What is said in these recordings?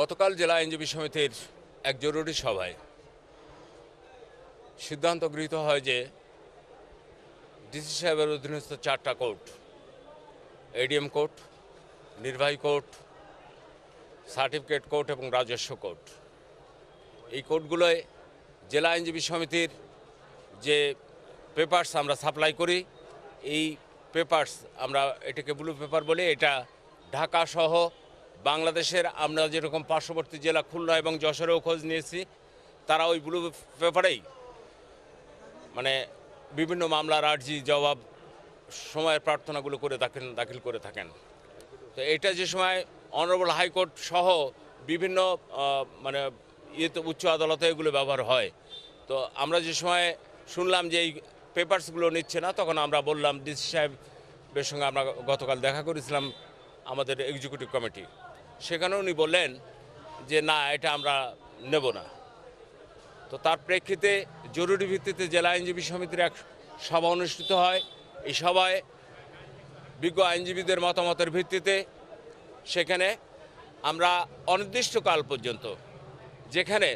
গতকাল জেলা আইনজীবী সমিতির এক জরুরি সভায় সিদ্ধান্ত গৃহীত হয় যে ডিসি সাহেবের অধীনস্থ চারটা কোর্ট এডিএম কোর্ট, নির্বাহী কোর্ট, সার্টিফিকেট কোর্ট এবং রাজস্ব কোর্ট। এই কোর্টগুলোয় জেলা আইনজীবী সমিতির যে পেপারস আমরা সাপ্লাই করি, এই পেপারস আমরা এটাকে ব্লু পেপার বলি, এটা ঢাকা সহ বাংলাদেশের আমরা যেরকম পার্শ্ববর্তী জেলা খুলনা এবং যশোরেও খোঁজ নিয়েছি, তারা ওই ব্লু পেপারেই মানে বিভিন্ন মামলার আর্জি, জবাব, সময়ের প্রার্থনাগুলো করে দাখিল দাখিল করে থাকেন। তো এটা যে সময় অনারেবল হাইকোর্ট সহ বিভিন্ন মানে ইয়েতে উচ্চ আদালতে এগুলো ব্যবহার হয়। তো আমরা যে সময় শুনলাম যে এই পেপারসগুলো নিচ্ছে না, তখন আমরা বললাম, ডিসি সাহেবের সঙ্গে আমরা গতকাল দেখা করেছিলাম আমাদের এক্সিকিউটিভ কমিটি সেখানে উনি বললেন যে, না, এটা আমরা নেব না। তো তার প্রেক্ষিতে জরুরি ভিত্তিতে জেলা আইনজীবী সমিতির এক সভা অনুষ্ঠিত হয়। এই সভায় বিজ্ঞ আইনজীবীদের মতামতের ভিত্তিতে সেখানে আমরা অনির্দিষ্টকাল পর্যন্ত, যেখানে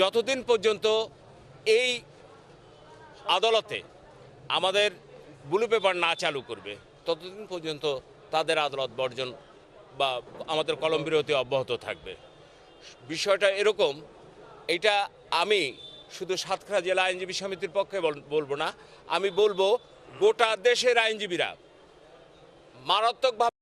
যতদিন পর্যন্ত এই আদালতে আমাদের ব্লু পেপার না চালু করবে, ততদিন পর্যন্ত তাদের আদালত বর্জন বা আমাদের কলম বিরতি অব্যাহত থাকবে। বিষয়টা এরকম, এটা আমি শুধু সাতক্ষীরা জেলা আইনজীবী সমিতির পক্ষে বল- বলব না, আমি বলব গোটা দেশের আইনজীবীরা মারাত্মকভাবে